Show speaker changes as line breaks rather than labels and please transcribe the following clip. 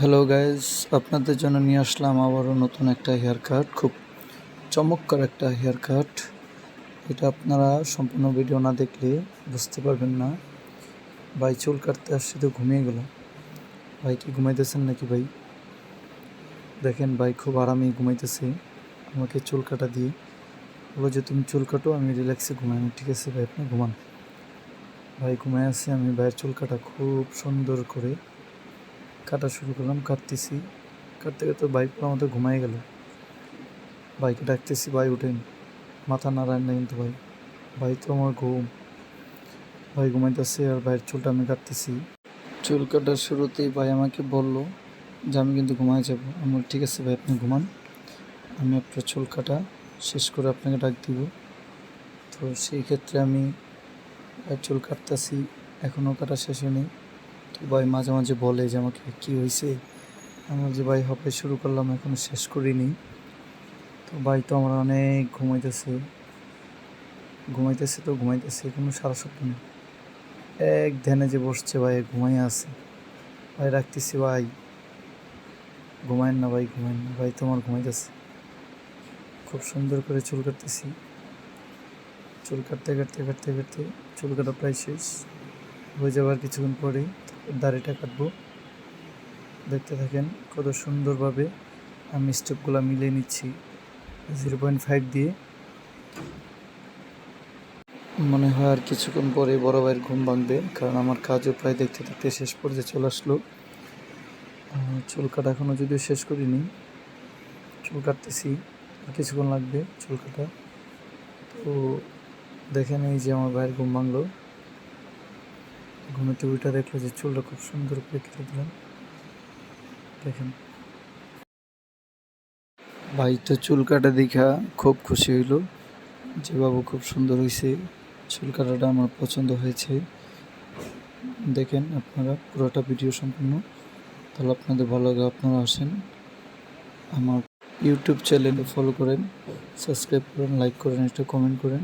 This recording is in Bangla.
হ্যালো গাইজ আপনাদের জন্য নিয়ে আসলাম আবারও নতুন একটা হেয়ার কাট খুব চমৎকার একটা হেয়ার কাট এটা আপনারা সম্পূর্ণ ভিডিও না দেখলে বুঝতে পারবেন না। ভাই, চুল কাটতে আসছে তো ঘুমিয়ে গেল ভাই, কি ঘুমাইতেছেন নাকি ভাই? দেখেন ভাই, খুব আরামেই ঘুমাইতেছে। আমাকে চুল কাটা দিয়ে বলো যে, তুমি চুল কাটো, আমি রিল্যাক্সে ঘুমাই ঠিক আছে ভাই, আপনি ঘুমান। ভাই, ঘুমায় আছে আমি। ভাইয়ের চুল কাটা খুব সুন্দর করে কাটা শুরু করলাম, কাটতেছি। কাটতে কাটতে বাইক পুরো আমাদের ঘুমাই গেল। বাইকে ডাকতেছি, ভাই উঠেন। মাথা নাড়ায় না কিন্তু ভাই। ভাই তো আমার ঘুম। ভাই ঘুমাইতেছে আর ভাইয়ের চুলটা আমি কাটতেছি। চুল কাটার শুরুতেই ভাই আমাকে বলল যে, আমি কিন্তু ঘুমায় যাব। আমার ঠিক আছে ভাই, আপনি ঘুমান। আমি আপনার চুল কাটা, শেষ করে আপনাকে ডাক দিব। তো সেই ক্ষেত্রে আমি চুল কাটতেছি। এখনও কাটা শেষ হয়নি। ভাই মাঝে মাঝে বলে যে আমাকে কী হয়েছে আমার যে ভাই, হবে, শুরু করলাম, এখনও শেষ করিনি। তো ভাই তো আমার অনেক ঘুমাইতেছে। ঘুমাইতেছে তো, ঘুমাইতেছে কোনো সারা শব্দ নেই। এক ধ্যানে যে বসছে ভাই ঘুমাই আছে। ভাই, রাখতেছি, ভাই। ঘুমায়েন না, ভাই, ঘুমায়েন না। ভাই, তোমার ঘুমাইতেছে। খুব সুন্দর করে চুল কাটতেছি। চুল কাটতে কাটতে কাটতে কাটতে চুল কাটা প্রায় শেষ। হয়ে যাবার কিছুক্ষণ পরে দাড়িটা কাটবো। দেখতে থাকেন কত সুন্দরভাবে আমি স্টেপগুলো মিলিয়ে নিচ্ছি জিরো পয়েন্ট ফাইভ দিয়ে। মনে হয় আর কিছুক্ষণ পরে বড় ভাইয়ের ঘুম ভাঙবে, কারণ আমার কাজও প্রায় দেখতে দেখতে শেষ পর্যায়ে চলে আসলো। চুল কাটা এখনও যদিও শেষ করিনি, চুল কাটতেছি আর কিছুক্ষণ লাগবে চুল কাটা। তো দেখেন এই যে আমার ভাইয়ের ঘুম ভাঙলো। ঘুমেতে উল্টা দেখল যে চুলটা খুব সুন্দর করে কেটে দিলাম দেখেন। ভাই তো চুল কাটা দেখা খুব খুশি হইল যে বাবু খুব সুন্দর হয়েছে চুল কাটাটা আমার পছন্দ হয়েছে। দেখেন আপনারা পুরোটা ভিডিও সম্পূর্ণ। তাহলে আপনাদের ভালো লাগে আপনারা আসেন। আমার ইউটিউব চ্যানেলে ফলো করেন, সাবস্ক্রাইব করেন, লাইক করেন, একটা কমেন্ট করেন।